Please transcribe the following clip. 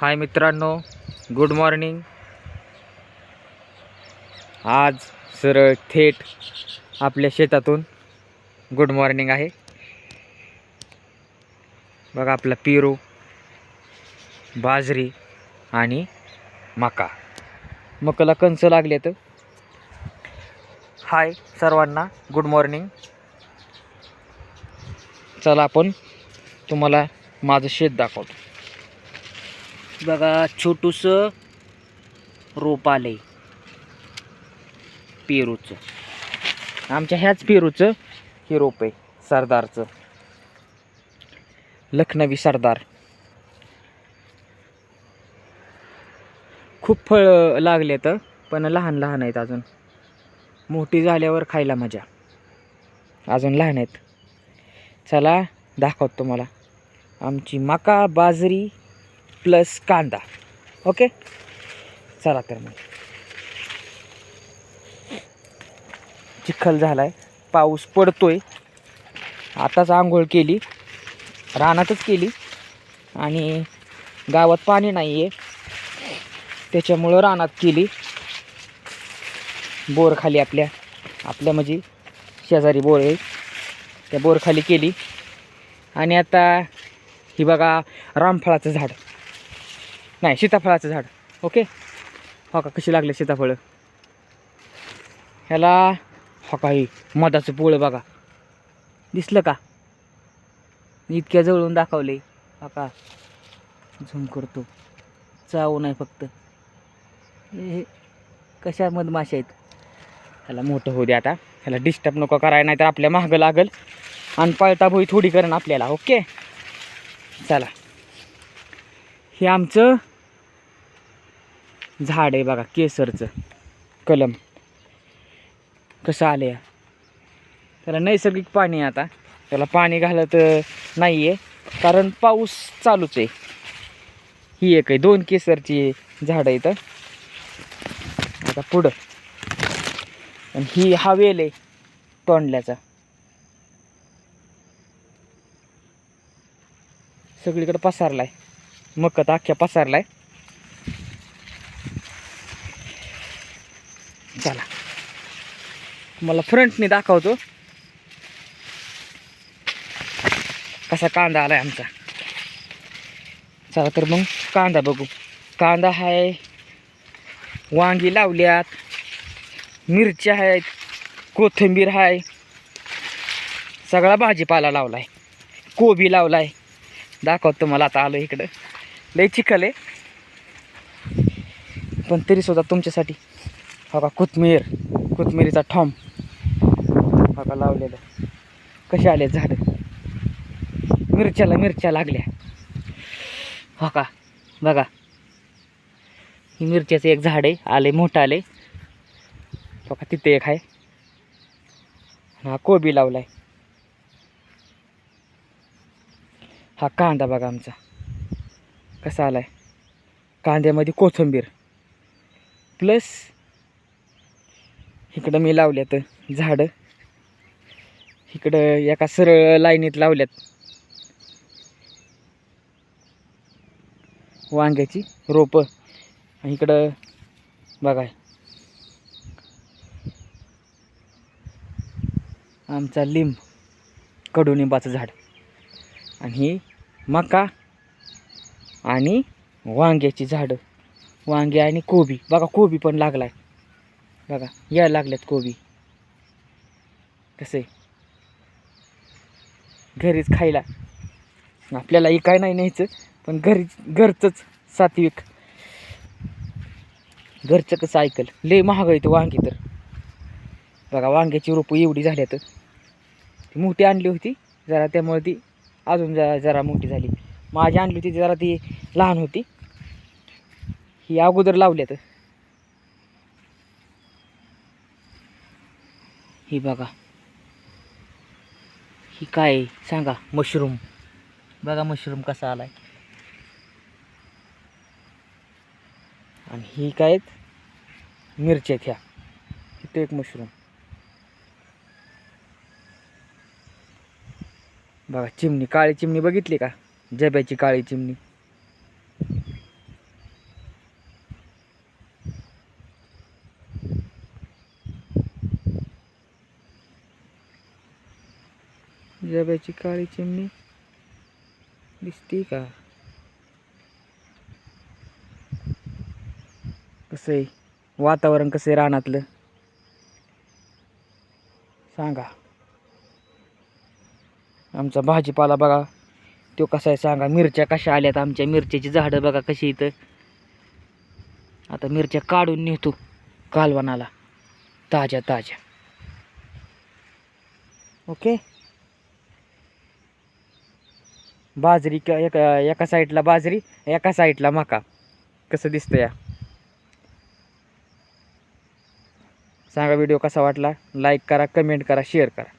हाय मित्रांनो good morning आज सरळ थेट आपल्या शेतातून गुड मॉर्निंग आहे. बघा आपला पेरू बाजरी आणि मका. मकाला कंच लागले तर हाय सर्वांना गुड मॉर्निंग चला आपण तुम्हाला माझं शेत दाखवतो. बघा छोटूस रोप आलंय. पेरूचं. आमच्या ह्याच पेरूचं हे रोप आहे सरदारचं. लखनवी सरदार. खूप फळ लागले तर पण लहान लहान आहेत अजून. मोठी झाल्यावर खायला मजा. अजून लहान आहेत. चला दाखवतो तुम्हाला. आमची मका बाजरी प्लस कांदा. ओके? चला तर मग. चिखल झाला आहे पाऊस पडतोय. आताच आंघोळ केली. रानातच केली. आणि गावात पाणी नाही आहे त्याच्यामुळं रानात केली. बोरखाली आपल्या आपल्या म्हणजे शेजारी बोर आहे. त्या बोरखाली केली. आणि आता ही बघा रामफळाचं झाड. नाही सीताफळाचं झाड. ओके? हो का कशी लागले सीताफळं? ह्याला हो का ही मधाचं पोळं बघा. दिसलं का? इतक्या जवळून दाखवले. हो का? झूम करतो. चावू नाही फक्त. हे कशा मधमाशा आहेत? ह्याला मोठं होऊ दे आता. ह्याला डिस्टर्ब नको करायला नाही तर आपल्या महाग लागल. आणि पळता भोई थोडी करण आपल्याला ओके? चला. हे आमचं झाड आहे बघा केसरचं. कलम. कसं आलं त्याला नैसर्गिक पाणी आहे आता. त्याला पाणी घालत नाही आहे कारण पाऊस चालूच आहे. ही एक आहे दोन केसरची झाडं इथं आता पुढं. आणि ही हा वेल आहे तोंडल्याचा. सगळीकडे आहे मकत अख्ख्या पसारलाय. चला. मला फ्रंटने दाखवतो. कसा कांदा आलाय आमचा. चला तर मग कांदा बघू. कांदा आहे वांगी लावल्यात मिरच्या आहेत कोथिंबीर आहे सगळा भाजीपाला लावलाय. कोबी लावलाय. दाखवतो मला आता आलो इकडं. लय चिखल आहे. पण तरी सुद्धा तुमच्यासाठी हो का कोथमीर कोथमिरीचा ठॉम हो का लावलेलं. कसे आले झाडं? मिरच्याला मिरच्या लागल्या. हो का? बघा. ही मिरच्याचं एक झाड आहे आले मोठं आले हो का तिथे एक आहे. हा कोबी लावलाय. हा कांदा बघा आमचा. कसा आला आहे कांद्यामध्ये कोथिंबीर. प्लस इकडं मी लावल्यात झाडं. इकडं एका सरळ लाईनीत लावल्यात. वांग्याची रोपं. आणि इकडं बघा. आमचा लिंब कडुनिंबाचं झाड. आणि मका. आणि वांग्याची झाडं. वांगे आणि कोबी. बघा कोबी पण लागलाय. बघा यायला लागल्यात कोबी. कसे घरीच खायला. आपल्याला काय नाही न्यायचं पण घरी घरचंच सात्विक. घरचं कसं ऐकल? लय महाग येतं वांगी तर. बघा वांग्याची रोपं एवढी झाल्यात. ती मोठी आणली होती जरा त्यामुळे ती अजून जरा जरा मोठी झाली. माझी आणली होती ती जरा ती लहान होती. ही अगोदर लावल्यात. ही बघा. ही काय सांगा मशरूम. बघा मशरूम कसा आलाय. आणि ही काय आहेत? मिरच्या घ्या ह्या. एक मशरूम. बघा चिमणी काळी चिमणी बघितली का? जब्याची काळी चिमणी. जब्याची काळी चिमणी. दिसती का? कसं आहे? वातावरण कसं आहे रानातलं? सांगा. आमचा भाजीपाला बघा. तो कसा आहे सांगा? मिरच्या कशा आल्यात आमच्या? मिरच्याची झाडं बघा कशी इथं आता मिरच्या काढून नेतो कालवणाला. ताज्या ताज्या. ओके? बाजरी का एका एका साईडला बाजरी एका साईडला मका. कसं दिसतं या? सांगा व्हिडिओ कसा वाटला? लाईक करा कमेंट करा शेअर करा.